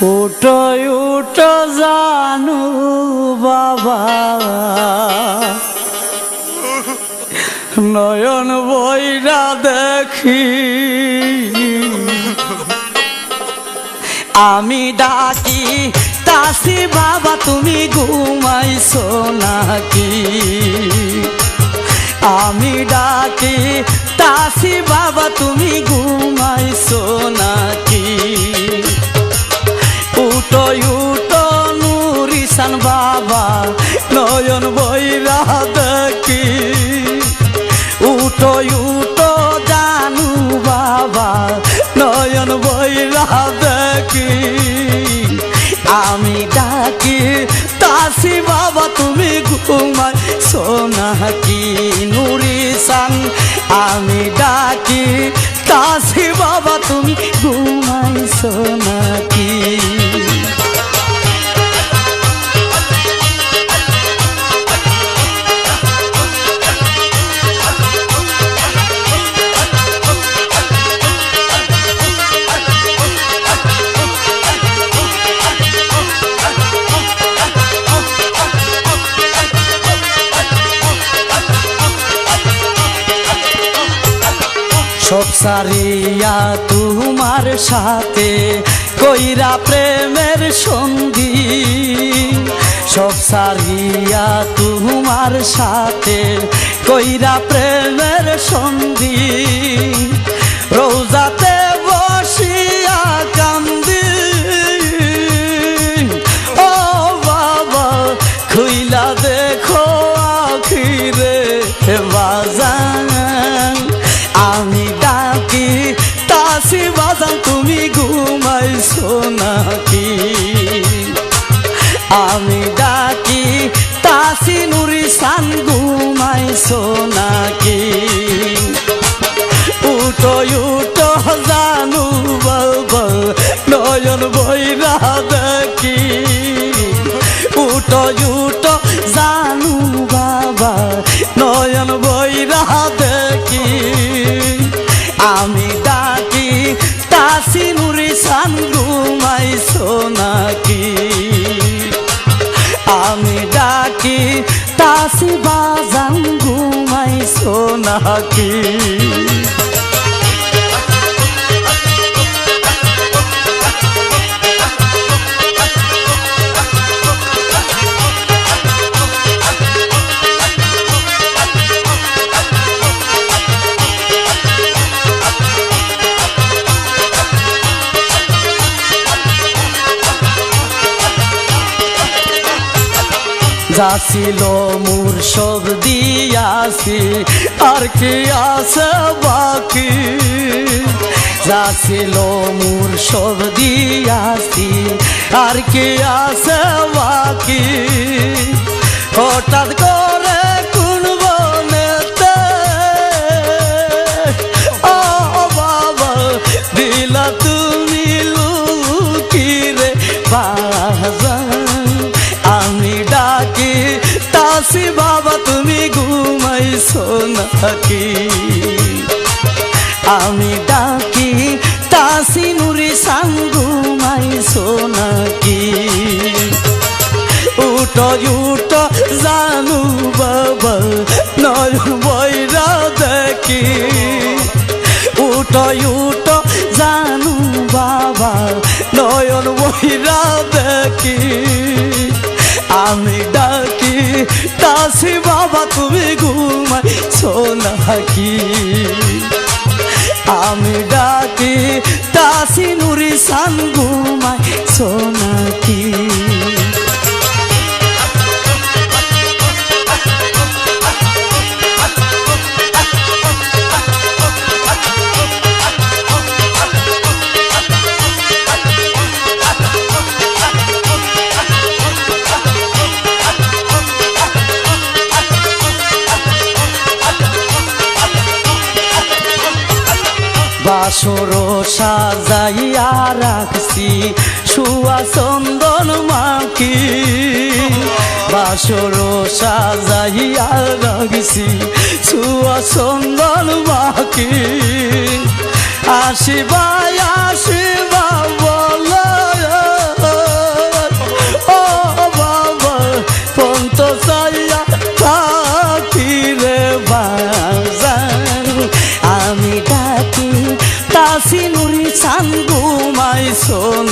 ছোট জানু বাবা। নয়ন বইরা দেখি। আমি ডাকি, তাসি বাবা, তুমি ঘুমাইছো নাকি? আমি ডাকি, তাসি বাবা, তুমি তুমি ঘুমাই নুরি সাং আমি ডাকি সারিয়া তোমার সাথে কইরা প্রেমের সঙ্গী সব সারিয়া তোমার সাথে কইরা প্রেমের সঙ্গী রোজাতে নয়ন বইরা দেখি। আমি ডাকি, তাসি নুরি সান ঘুমাইছো নাকি আমি ডাকি, তাসি বাজান ঘুমাইছো নাকি যাছিল মোর সব দিয়াছি, আর কি আছে বাকি? যাছিল মোর সব দিয়াছি, আর কি আছে বাকি? হঠাৎ করে কোন বনেতে ও বাবা, দিলা তুমি নাকি আমি ডাকি তাসি নুরি সাং ঘুমাইছো নাকি উটো উটো জানু বাবা, নয় বৈরা দেখি। উটো উটো জানু বাবা, নয়ন বৈরা দেখি। তাসি বাবা তুমি ঘুমাই সোনাকি আমি ডাকি তাসি নুরি বাসর সাজাইয়া রাখছি। শুয়া চন্দন মাকি বাসর সাজাইয়া রাখছি। শুয়া চন্দন মাকি আসিবাই আসিবা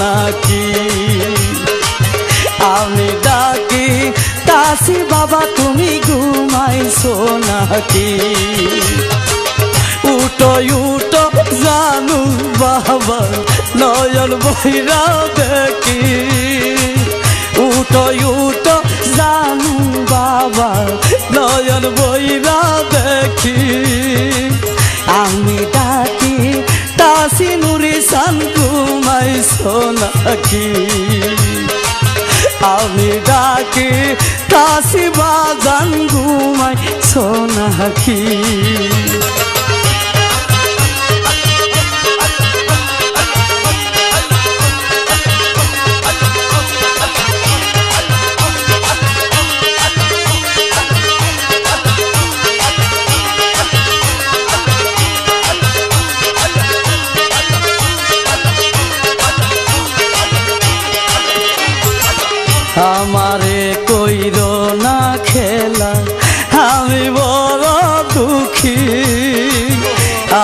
নাকি? আমি ডাকি তাসি বাবা, তুমি ঘুমাইছো নাকি? উটো উটো জানু বাবা, নয়ন বহিরা দেখি। উটো উটো জানু বাবা, নয়ন বহিরা দেখি। আমি ডাকি নুরি সান ঘুমাইছো নাকি আমি ডাকি কাশি বাগান ঘুমাই সোনাকি। আমারে কইর না খেলা, আমি বড় দুঃখী।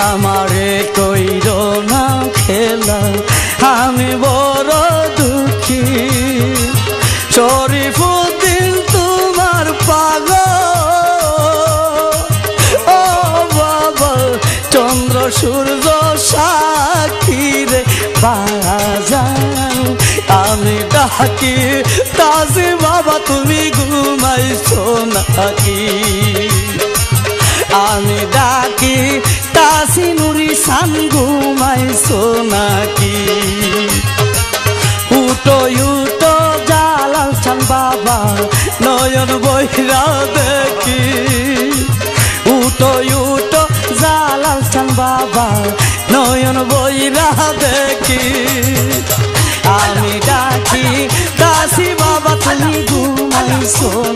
আমারে কইর না খেলা, আমি বড় দুঃখী। শরীফুদ্দিন, তোমার পাগল। ও বাবা, চন্দ্র, সূর্য, সাক্ষী রে আমি ডাকি বাবা, তুমি ঘুমাইছো নাকি? আমি ডাকি, তাসি নুরি সান ঘুমাইছো নাকি? উটো উটো জালাল চান বাবা, নয়ন বহিরা দেখি। উটো উটো জালাল চান বাবা, নয়ন বইরা দেখি। আমি ডাকি ঘুমাইছো নাকি